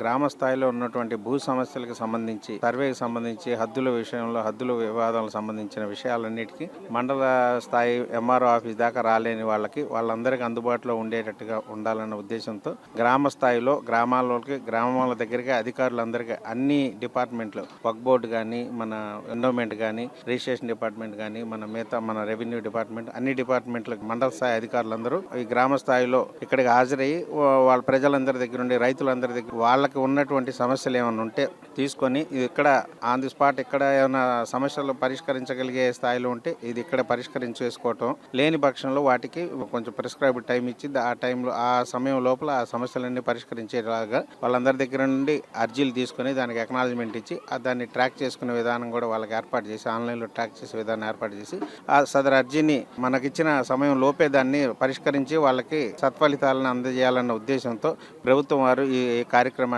గ్రామ స్థాయిలో ఉన్నటువంటి భూ సమస్యలకు సంబంధించి సర్వేకి సంబంధించి హద్దుల విషయంలో హద్దుల వివాదాలకు సంబంధించిన విషయాలన్నిటికీ మండల స్థాయి ఎంఆర్ఓ ఆఫీస్ దాకా రాలేని వాళ్ళకి వాళ్ళందరికీ అందుబాటులో ఉండేటట్టుగా ఉండాలన్న ఉద్దేశంతో గ్రామ స్థాయిలో గ్రామాలకి గ్రామాల దగ్గరికి అధికారులందరికీ అన్ని డిపార్ట్మెంట్లు వక్ బోర్డు కానీ మన ఎండోమెంట్ కానీ రిజిస్ట్రేషన్ డిపార్ట్మెంట్ కానీ మన మిగతా మన రెవెన్యూ డిపార్ట్మెంట్ అన్ని డిపార్ట్మెంట్లకు మండల స్థాయి అధికారులందరూ ఈ గ్రామ స్థాయిలో ఇక్కడికి హాజరయ్యి వాళ్ళ ప్రజలందరి దగ్గర ఉండి రైతులందరి దగ్గర వాళ్ళ వాళ్ళకి ఉన్నటువంటి సమస్యలు ఏమైనా ఉంటే తీసుకొని ఇది ఇక్కడ ఆన్ ది స్పాట్ ఇక్కడ ఏమైనా సమస్యలు పరిష్కరించగలిగే స్థాయిలో ఉంటే ఇది ఇక్కడ పరిష్కరించేసుకోవటం. లేని పక్షంలో వాటికి కొంచెం ప్రిస్క్రైబ్ టైం ఇచ్చి ఆ టైంలో ఆ సమయం లోపల ఆ సమస్యలన్నీ పరిష్కరించేలాగా వాళ్ళందరి దగ్గర నుండి అర్జీలు తీసుకొని దానికి ఎక్నాలజ్మెంట్ ఇచ్చి ఆ దాన్ని ట్రాక్ చేసుకునే విధానం కూడా వాళ్ళకి ఏర్పాటు చేసి ఆన్లైన్లో ట్రాక్ చేసే విధానం ఏర్పాటు చేసి ఆ సదరు అర్జీని మనకిచ్చిన సమయం లోపే దాన్ని పరిష్కరించి వాళ్ళకి సత్ఫలితాలను అందజేయాలన్న ఉద్దేశంతో ప్రభుత్వం వారు ఈ కార్యక్రమాన్ని